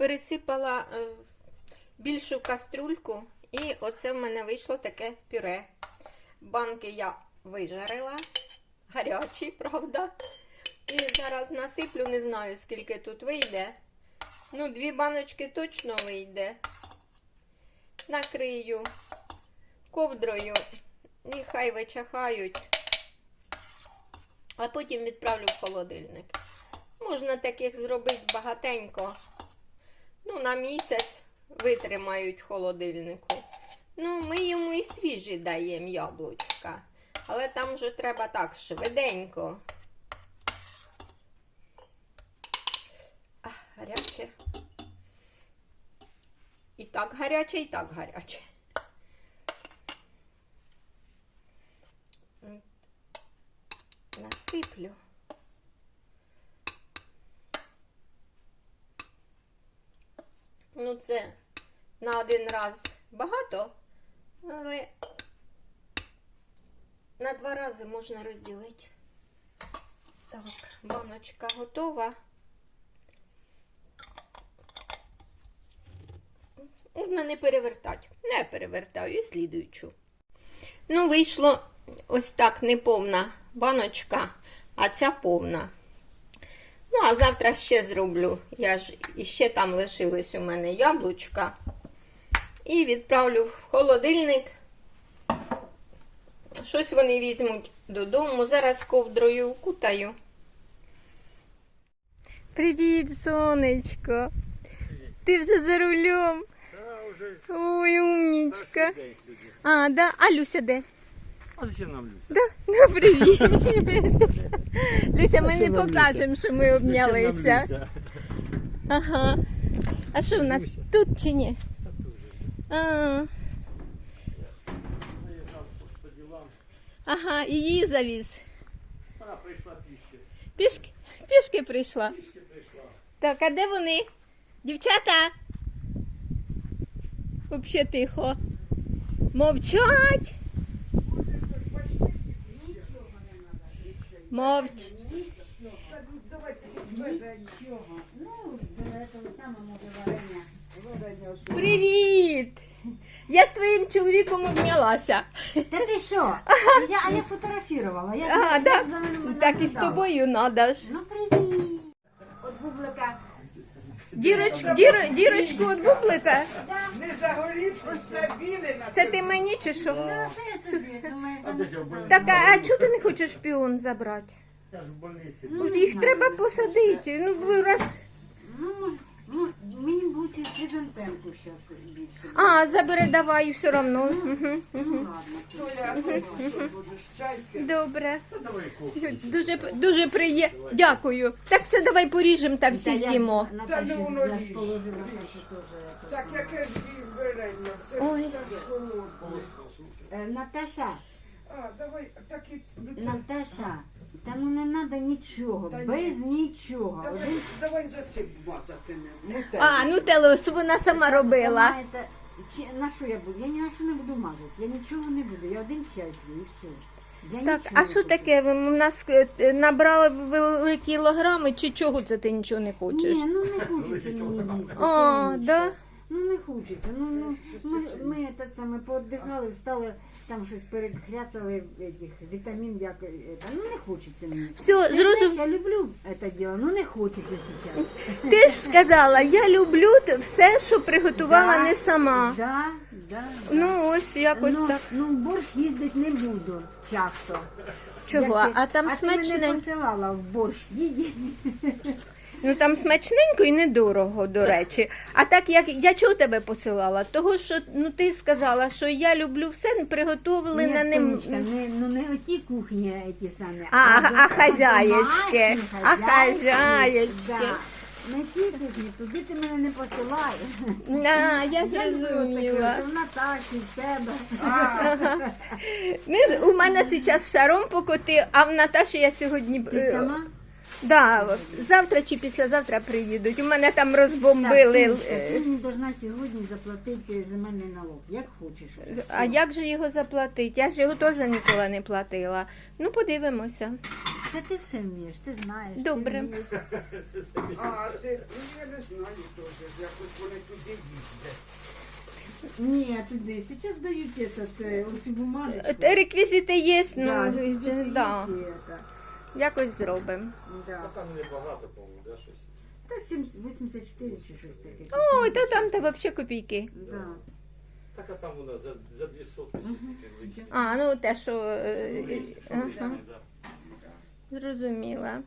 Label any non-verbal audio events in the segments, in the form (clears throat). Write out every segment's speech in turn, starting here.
пересипала е, більшу кастрюльку, і оце в мене вийшло таке пюре. Банки я вижарила, гарячі, (laughs) правда. І зараз насиплю, не знаю, скільки тут вийде. Ну, дві баночки точно вийде. Накрию ковдрою і хай вичахають. А потім відправлю в холодильник. Можна таких зробити багатенько. Ну, на місяць витримають холодильнику. Ну, ми йому і свіжі даємо яблучка. Але там вже треба так швиденько. А, гаряче. І так гаряче, і так гаряче. Насиплю. Ну, це на один раз багато, але на два рази можна розділити. Так, баночка готова. Можна не перевертати. Не перевертаю і слідуючу. Ну, вийшло ось так неповна баночка, а ця повна. Ну, а завтра ще зроблю. Я ж іще там лишились у мене яблучка. І відправлю в холодильник. Щось вони візьмуть додому. Зараз ковдрою укутаю. Привіт, сонечко. Ти вже за рулем. Да, уже Ой, умнічка. А, да. А Люся де? А зачем нам Люся? Да? (laughs) Ну, привіт. Люся, ми не покажемо, що ми Зачем нам обнялися. Люся? Ага. А що вона Люся. тут чи ні? Та. А, Заїжджав по ділам. ага, і її завіз. Вона прийшла пішки. Пішки, пішки прийшла. Пішки прийшла. Так, а де вони? Дівчата? Взагалі тихо. Мовчать. Мовч. Ну. Привіт! Я з твоїм чоловіком обнялася. Та ти що? Я, а я сфотографувала. Я Ага, я да? за мене Так і з наблюдала. тобою надо ж. Ну, привіт. От бублика. Діроч, діро, дірочку від бублика. Не загорівши, все біле на Це ти мені чи що? Та я тобі, думаю, А саме де ж що. Так, а, а чого ти не хочеш піон забрати? Я ж в больниці. Ну, От Їх треба посадити. Ну, ви раз. Ну, може, ну, лучше хризантемку зараз більше. А, забери, давай, все одно. Угу, Ну, угу. ладно. Толя, що будеш чайки? Добре. Давай кухню. Дуже, дуже приємно. Дякую. Так це давай поріжемо та всі з'їмо. Та ну, воно ріж. Так яке ж їх варення, це Ой. все ж холодне. Е, Наташа, А, давай, так і ц- ну, Наташа, та ну не треба нічого, Та ні. без нічого. Давай, Один давай за це мазати не. Ну, А, ну телос вона сама робила. Знаєте, чи, на що я буду? Я ні на що не буду мазати. Я нічого не буду. Я один чай п'ю і все. Я Так, нічого а не що таке? Ви у нас е, набрали великі кілограми, чи чого це ти нічого не хочеш? Ні, ну не хочеться мені їсти. А, Тонечка. да? Ну не хочеться. Ну, ну, ми, ми те саме пооддихали, встали, там щось перехряцали этих, вітамін, як, это. ну не хочеться мені. Все, знаєш, зрозум... я люблю це діло, ну не хочеться зараз. Ти ж сказала, я люблю те- все, що приготувала Да, не сама. Да, да, да. Ну, ось якось ну, так. Ну, в борщ їздити не буду часто. Чого? Як ти- А там а ти мене посилала в борщ їді. Ну там смачненько і недорого, до речі. А так як я чого тебе посилала? Того, що ну ти сказала, що я люблю все приготовлене Ні, ним. Тонечка, не, ну не оті кухні, ті самі. А, а дома- хазяєчки, а хазяєчки. Да. Не ті кухні, туди ти мене не посилаєш. А, я зрозуміла. В Наташі, в тебе. (laughs) Не з- у мене зараз шаром покотив, а в Наташі я сьогодні. Ти е, сама? Да, завтра чи післязавтра приїдуть. У мене там розбомбили. Так, Тонечка, е, ти мені должна сьогодні заплатити земельний налог. Як хочеш. А як же його заплатити? Я ж його теж ніколи не платила. Ну, подивимося. Та ти все вмієш, ти знаєш. ти Добре. вмієш. А, ти, ну, я не не знаю теж, якось вони туди їздять. Ні, туди. Зараз дають этот, е, оцю бумажечку. Е, Реквізити є, Да, ну, реквізити да. є, это. Якось зробимо. А Да. там небагато, по-моєму, да, щось. Та 84 чи щось таке. Ой, та там та взагалі копійки. Да. Так а там у нас за, за дві сотки скільки вийшло. А, ну те, що. е, Ну, вийшло, що ага. вийшло, да. Зрозуміла.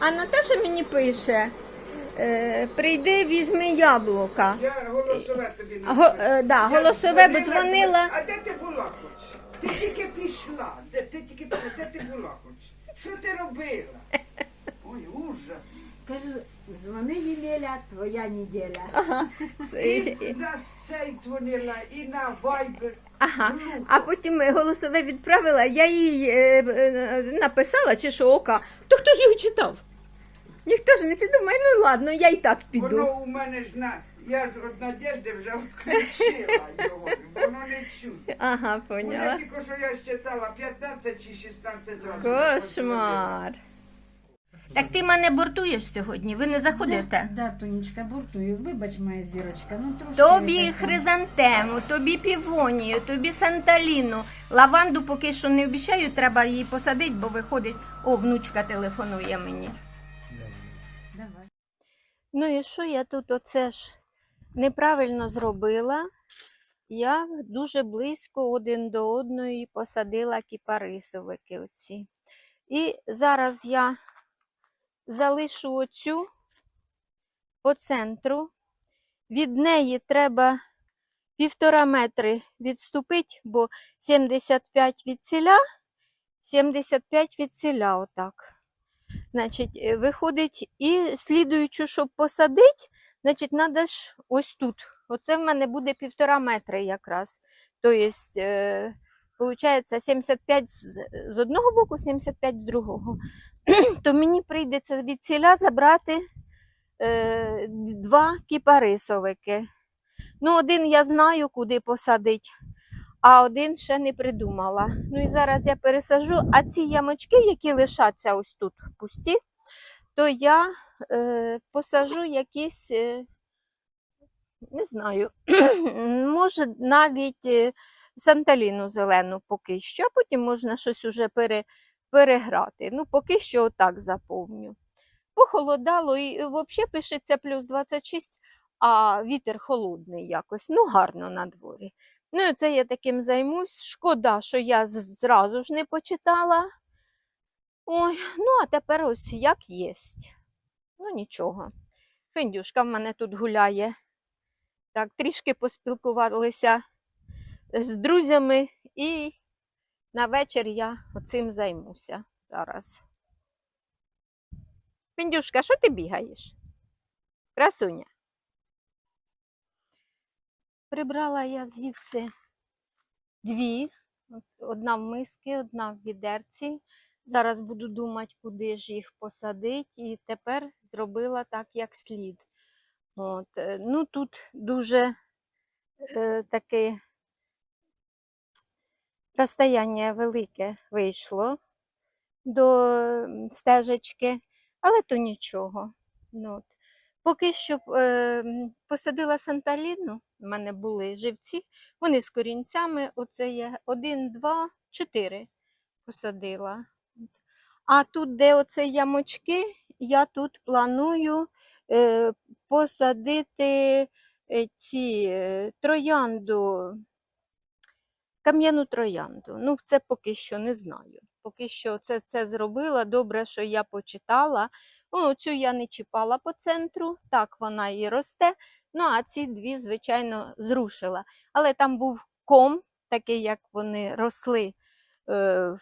А Наташа мені пише: е, прийди, візьми яблука. Я голосове тобі А, Го, е, да, Я голосове, бо дзвонила. А де ти була хоч? Ти тільки пішла. Де ти тільки пішла? Де ти була хоч? Що ти робила? Ой, ужас. Кажу, дзвони Єлеля, твоя неділя. Ага. І на цей дзвонила, і на Viber. Ага. Ну, А потім голосове відправила, я їй е, е, написала, чи що ока. То хто ж його читав? Ніхто ж не читав. Думаю, ну ладно, я і так піду. Воно у мене ж на. Я ж від Надежди вже відключила його. Воно не чує. Ага, Уже тільки що я считала 15 чи 16 разів. Кошмар. Так ти мене бортуєш сьогодні, ви не заходите? Да, Тонечка, бортую. Вибач, моя зірочка. Ну, трошки Тобі так- хризантему, тобі півонію, тобі санталіну. Лаванду поки що не обіцяю, треба її посадити, бо виходить. О, внучка телефонує мені. Давай. Ну і що я тут оце ж неправильно зробила? Я дуже близько один до одної посадила кіпарисовики оці. І зараз я залишу оцю по центру. Від неї треба півтора метри відступити, бо 75 від ціля, 75 від ціля отак. Значить, е, виходить, і слідуючу, щоб посадити, значить, треба ж ось тут. Оце в мене буде півтора метри якраз. Тобто, виходить, 75 з, з одного боку, 75 з другого. (clears throat) То мені прийдеться від ціля забрати е, два кіпарисовики. Ну, один я знаю, куди посадити, а один ще не придумала. Ну і зараз я пересажу, а ці ямочки, які лишаться ось тут пусті, то я е, посажу якісь, е, не знаю, (clears throat) може навіть е, санталіну зелену поки що, а потім можна щось уже пере, переграти. Ну, поки що отак заповню. Похолодало і взагалі пишеться плюс 26, а вітер холодний якось. Ну, гарно на дворі. Ну, це я таким займусь. Шкода, що я зразу ж не почитала. Ой, ну а тепер ось як єсть. Ну, нічого. Фендюшка в мене тут гуляє. Так, трішки поспілкувалися з друзями, і на вечір я оцим займуся зараз. Фендюшка, що ти бігаєш? Красуня. Прибрала я звідси дві. Одна в миски, одна в відерці. Зараз буду думати, куди ж їх посадити. І тепер зробила так, як слід. От. е, Ну, тут дуже е, таке розстояння велике вийшло до стежечки, але то нічого. Ну, от. Поки що е, посадила санталіну, в мене були живці, вони з корінцями, оце є один, два, чотири посадила. А тут, де оце ямочки, я тут планую е, посадити е, ці е, троянду, кам'яну троянду. Ну, це поки що не знаю. Поки що це, це зробила. Добре, що я почитала. Ну, цю я не чіпала по центру, так вона і росте. Ну, а ці дві, звичайно, зрушила. Але там був ком, такий, як вони росли е, в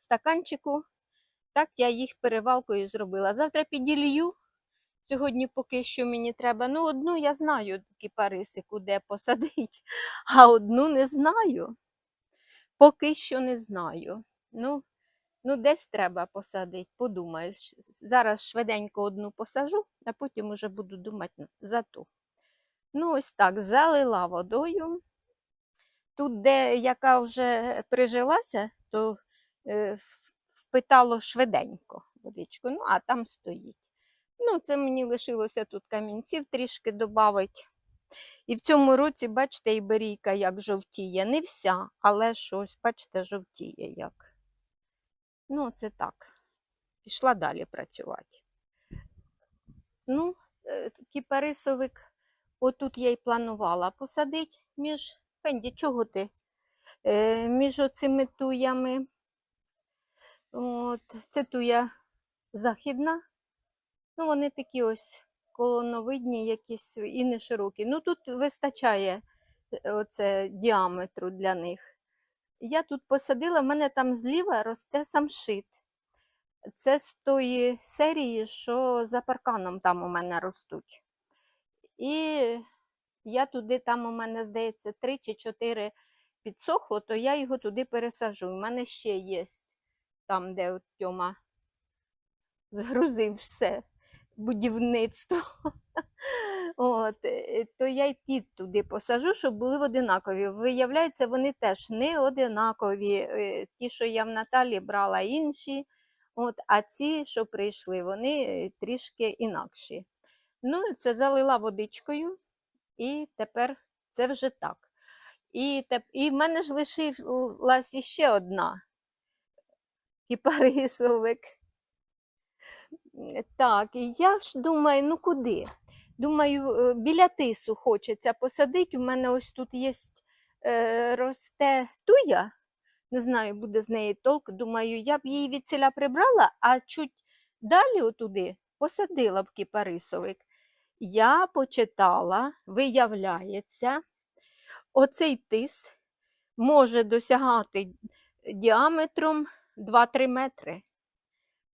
стаканчику. Так я їх перевалкою зробила. Завтра піділью. Сьогодні поки що мені треба. Ну, одну я знаю кіпарисику, де посадити, (laughs) а одну не знаю. Поки що не знаю. Ну, ну десь треба посадити, подумаю. Зараз швиденько одну посажу, а потім уже буду думати за ту. Ну, ось так, залила водою. Тут, де яка вже прижилася, то е, впитало швиденько водичку. Ну, а там стоїть. Ну, це мені лишилося тут камінців трішки додати. І в цьому році, бачите, іберійка як жовтіє. Не вся, але щось, бачите, жовтіє як. Ну, це так. Пішла далі працювати. Ну, е, кіпарисовик, отут я й планувала посадити між. Фенді, чого ти? Е, між оцими туями. От, це туя західна. Ну, вони такі ось колоновидні, якісь і не широкі. Ну, тут вистачає е, оце діаметру для них. Я тут посадила, в мене там зліва росте самшит. Це з тої серії, що за парканом там у мене ростуть. І я туди, там у мене, здається, три чи чотири підсохло, то я його туди пересажу. У мене ще є там, де от Тьома згрузив все будівництво. (laughs) От, е, то я й ті туди посажу, щоб були одинакові. Виявляється, вони теж не одинакові. Е, Ті, що я в Наталі брала інші, от, а ці, що прийшли, вони е, трішки інакші. Ну, це залила водичкою, і тепер це вже так. І, і в мене ж лишилась іще одна кіпарисовик. Так, і я ж думаю, ну куди? Думаю, е, біля тису хочеться посадити. У мене ось тут є е, росте туя. Не знаю, буде з неї толк. Думаю, я б її від ціля прибрала, а чуть далі отуди посадила б кіпарисовик. Я почитала, виявляється, оцей тис може досягати діаметром 2-3 метри.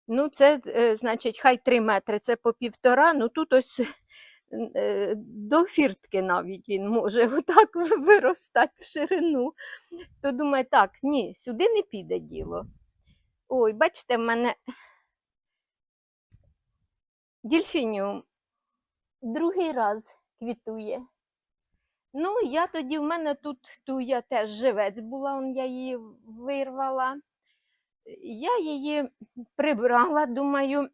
Ну, це, е, значить, хай 3 метри, це по півтора, ну тут ось е, до фіртки навіть він може (laughs) отак виростати в ширину. То думаю, так, ні, сюди не піде діло. Ой, бачите, в мене дельфініум другий раз квітує. Ну, я тоді, в мене тут туя теж живець була, он я її вирвала. Я її прибрала, думаю,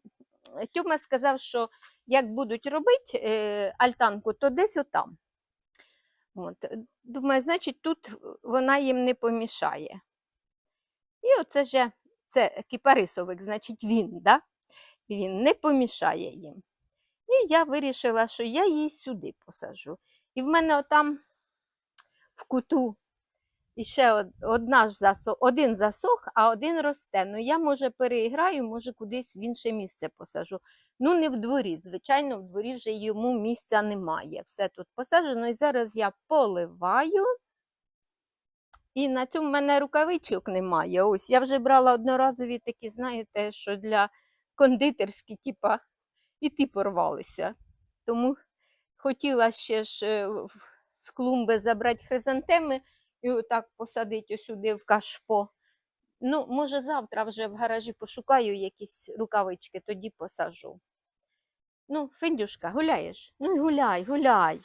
Тьома сказав, що як будуть робити е, альтанку, то десь отам. От. Думаю, значить, тут вона їм не помішає. І оце же це кіпарисовик, значить, він, да? він не помішає їм. І я вирішила, що я її сюди посажу. І в мене отам в куту іще од- одна ж засох, один засох, а один росте. Ну я, може, переіграю, може, кудись в інше місце посажу. Ну, не в дворі. Звичайно, в дворі вже йому місця немає. Все тут посаджено. І зараз я поливаю. І на цьому в мене рукавичок немає. Ось я вже брала одноразові такі, знаєте, що для кондитерські, типа, і ті порвалися. Тому хотіла ще ж е, з клумби забрати хризантеми і отак посадити сюди в кашпо. Ну, може, завтра вже в гаражі пошукаю якісь рукавички, тоді посажу. Ну, Фендюшка, гуляєш? Ну гуляй, гуляй.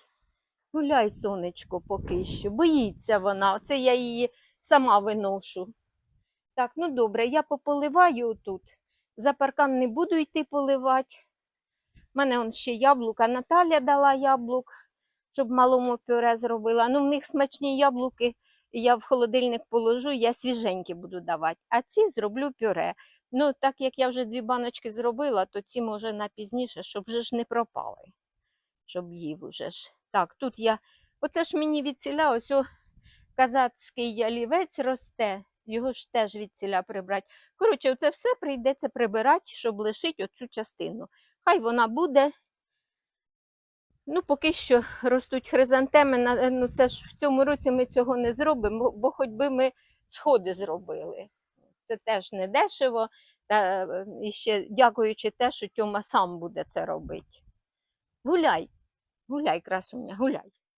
Гуляй, сонечко, поки що. Боїться вона. Оце я її сама виношу. Так, ну добре, я пополиваю тут. За паркан не буду йти поливати. У мене он ще яблука. Наталя дала яблук, щоб малому пюре зробила. Ну, в них смачні яблуки. Я в холодильник положу, я свіженькі буду давати. А ці зроблю пюре. Ну, так як я вже дві баночки зробила, то ці може на пізніше, щоб вже ж не пропали. Щоб їв уже ж. Так, тут я. Оце ж мені від ціля, ось о, казацький ялівець росте, його ж теж від ціля прибрати. Коротше, оце все прийдеться прибирати, щоб лишити оцю частину. Хай вона буде. Ну, поки що ростуть хризантеми. Ну, це ж в цьому році ми цього не зробимо, бо хоч би ми сходи зробили. Це теж не дешево. Та е, і ще дякуючи те, що Тьома сам буде це робити. Гуляй, гуляй, красуня, гуляй.